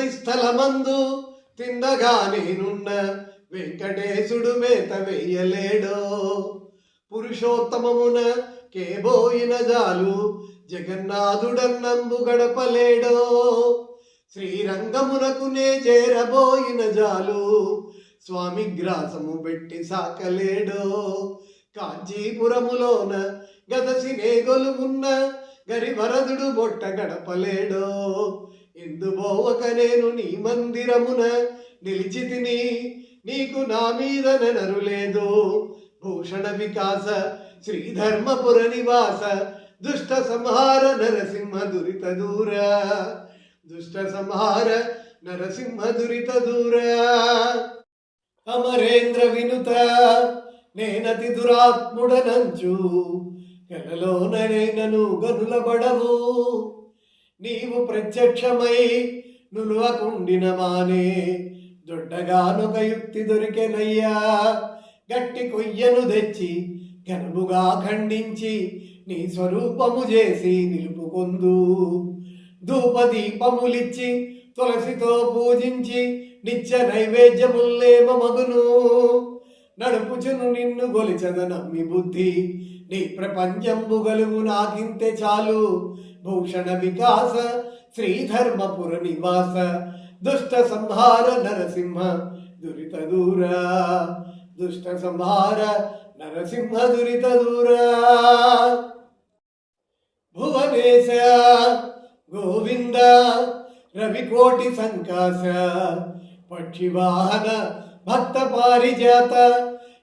వసతి స్థలమందు తిన్నగా నేనున్న వెంకటేశుడు మేత వెయ్యలేడో పురుషోత్తమమున కేబోయిన జాలు జగన్నాథుడన్నంబు గడపలేడో. శ్రీరంగమునకునే చేరబోయిన జాలు స్వామి గ్రాసము పెట్టి సాకలేడో. కాంచీపురములోన గదసినే గరి వరదుడు బొట్ట గడపలేడో. ఇందుబోవక నేను నీ మందిరమున నిలిచి తిని నీకు నా మీద నరులేదు భూషణ వికాస శ్రీధర్మపుర నివాస దుష్ట సంహార నరసింహ దురిత దూర. దుష్ట సంహార నరసింహ దురిత దూర. అమరేంద్ర వినుత నేనతి దురాత్ముడనంచు. కలలోనైనను గనులబడవు. నీవు ప్రత్యక్షమై నులువకుండిన మానే దొడ్డగానొక యుక్తి దొరికెనయ్యా. గట్టి కొయ్యను తెచ్చి ఘనముగా ఖండించి నీ స్వరూపము చేసి నిలుపుకొందు. ధూపదీపములిచ్చి తులసితో పూజించి నిత్య నైవేద్యముల్లేమ మగును నడుపుచును నిన్ను గొలిచద నమ్మి బుద్ధి నీ ప్రపంచంబు గలుగు నాకింతే చాలు. భూషణ వికాస శ్రీధర్మపుర నివాస దుష్ట సంహార నరసింహ దురిత దూర. దుష్ట సంహార నరసింహ దురిత దూర. భువనేశ గోవింద రవికోటి సంకాశ పక్షివాహన భక్త పారిజాత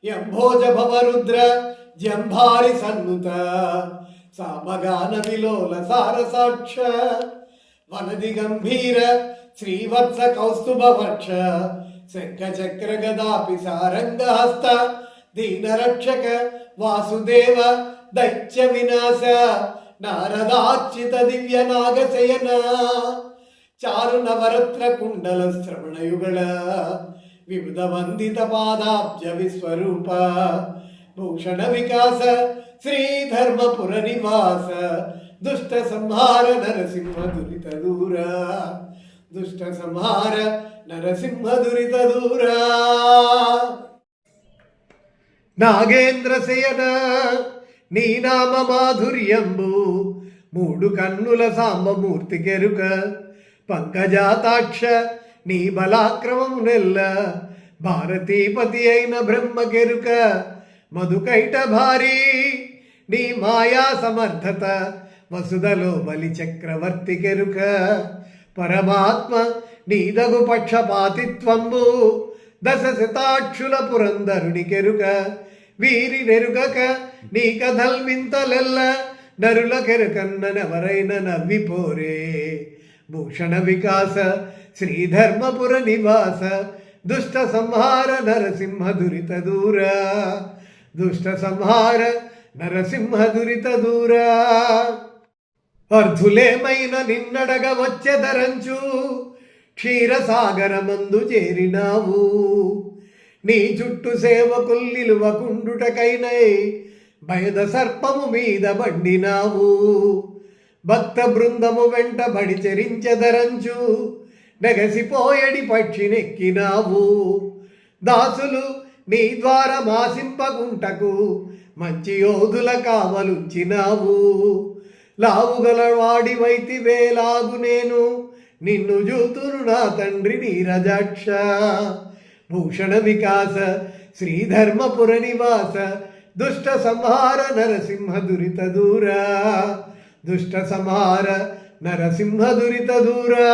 ఎంభోజ భవరుద్ర జంభారి సన్నుత సామగాన విలోల సారసాక్ష వనది గంభీర శ్రీవత్స కౌస్తుభ వక్ష శంఖ చక్ర గదాపి సారంగ హస్త దీనరక్షక వాసుదేవ దైత్య వినాశ నారదార్చిత దివ్య నాగశయన చారు నవరత్న కుండల శ్రవణయుగళ వివిధ వందిత పాదాబ్జ విశ్వరూప భూషణ వికాస శ్రీధర్మపుర నివాస దుష్ట సంహార నరసింహ దురిత దూర దుష్ట సంహార నరసింహ దురిత దూర నాగేంద్ర శయన నీ నామ మాధుర్యంబు మూడు కన్నుల సాంబమూర్తి కెరుక పంకజాతాక్ష నీ బలాక్రమము నెల్ల భారతీపతి అయిన బ్రహ్మ కెరుక మధుకైట భారీ నీ మాయా సమర్థత వసుదలో బలి చక్రవర్తి కెరుక. పరమాత్మ నీదగు పక్షపాతిత్వంబు దశ శతాక్షుల పురంధరుని కెరుక. వీరి నెరుగక నీ కథల్ వింతలెల్ల నరుల కెరుకన్ననెవరైన నవ్విపోరే. భూషణ వికాస శ్రీధర్మపుర నివాస దుష్ట సంహార నరసింహ దురిత దూరా. దుష్ట సంహార నరసింహ దురిత దూరా అర్ధులేమైన నిన్నడగ వచ్చెదరంచు క్షీరసాగరమందు చేరినావు. నీ చుట్టు సేవకుల్ కుండుటకైనై భయద సర్పము మీద బండినావు. భక్త బృందము వెంట బడి చెరించెదరంచు నెగసిపోయడి పక్షినెక్కినావు దాసులు నీ ద్వారా మాసింపగుంటకు మంచి యోధుల కావలుచ్చినావు లావుగల వాడివైతి వేలాగు నేను నిన్ను జూతురు నా తండ్రి నీరజాక్ష. భూషణ వికాస శ్రీధర్మపుర నివాస దుష్ట సంహార నరసింహ దురిత దూర. దుష్ట సంహార నరసింహ దురిత దూరా.